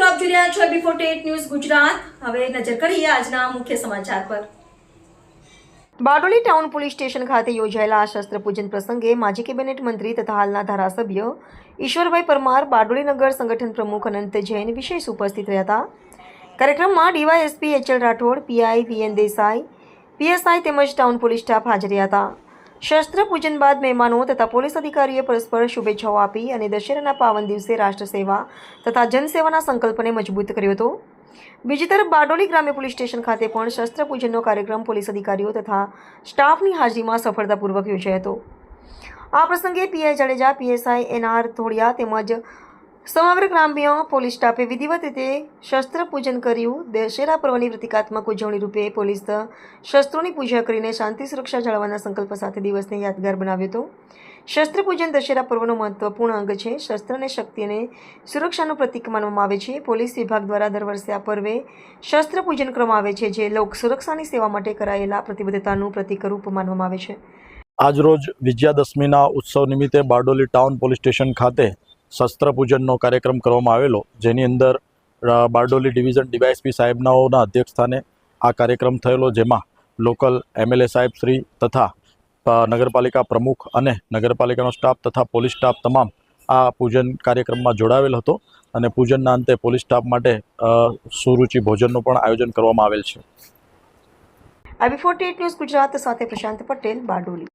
છો before TET news Gujarat. હવે નજર કરીએ આજના મુખ્ય સમાચાર પર. બારડોલી ટાઉન પોલીસ સ્ટેશન ખાતે યોજાયેલા આ શસ્ત્ર પૂજન પ્રસંગે માજી કેબિનેટ મંત્રી તથા હાલના ધારાસભ્ય ઈશ્વરભાઈ પરમાર, બારડોલી નગર સંગઠન પ્રમુખ અનંત જૈન વિશેષ ઉપસ્થિત રહ્યા હતા. કાર્યક્રમમાં DYSP HL Rathod, PI VN Desai, PSI તેમજ ટાઉન પોલીસ સ્ટાફ હાજર રહ્યા હતા. શસ્ત્ર પૂજન બાદ મહેમાનો તથા પોલીસ અધિકારીએ પરસ્પર શુભેચ્છાઓ આપી અને દશેરાના પાવન દિવસે રાષ્ટ્ર સેવા તથા જનસેવાના સંકલ્પને મજબૂત કર્યો હતો. બીજી તરફ બારડોલી ગ્રામ્ય પોલીસ સ્ટેશન ખાતે પણ શસ્ત્ર પૂજનનો કાર્યક્રમ પોલીસ અધિકારીઓ તથા સ્ટાફની હાજરીમાં સફળતાપૂર્વક યોજાયો હતો. આ પ્રસંગે PI Jadeja, PSI NR Dholiya તેમજ સમગ્ર ગ્રામ્ય પોલીસ સ્ટાફે વિધિવત રીતે શસ્ત્ર પૂજન કર્યું. દશેરા પર્વની પ્રતિકાત્મક ઉજવણી રૂપે પોલીસ શસ્ત્રોની પૂજા કરીને શાંતિ સુરક્ષા જાળવવાના સંકલ્પ સાથે દિવસને યાદગાર બનાવ્યો હતો. શસ્ત્ર પૂજન દશેરા પર્વનો મહત્વપૂર્ણ અંગ છે. શસ્ત્ર અને શક્તિ અને સુરક્ષાનું પ્રતીક માનવામાં આવે છે. પોલીસ વિભાગ દ્વારા દર વર્ષે આ પર્વે શસ્ત્ર પૂજન કરવામાં આવે છે, જે લોક સુરક્ષાની સેવા માટે કરાયેલા પ્રતિબદ્ધતાનું પ્રતિકરૂપ માનવામાં આવે છે. આજરોજ વિજયાદશમીના ઉત્સવ નિમિત્તે બારડોલી ટાઉન પોલીસ સ્ટેશન ખાતે શસ્ત્ર પૂજનનો કાર્યક્રમ કરવામાં આવેલો, જેની અંદર બારડોલી ડિવિઝન ડીવાયએસપી સાહેબનાઓના અધ્યક્ષસ્થાને આ કાર્યક્રમ થયેલો, જેમાં લોકલ એમએલએ સાહેબ શ્રી તથા નગરપાલિકા પ્રમુખ અને નગરપાલિકાનો સ્ટાફ તથા પોલીસ સ્ટાફ તમામ આ પૂજન કાર્યક્રમમાં જોડાવેલ હતો અને પૂજનના અંતે પોલીસ સ્ટાફ માટે સુરુચિ ભોજનનું પણ આયોજન કરવામાં આવેલ છે. આ ફોર્ટી ન્યૂઝ ગુજરાત સાથે પ્રશાંત પટેલ, બારડોલી.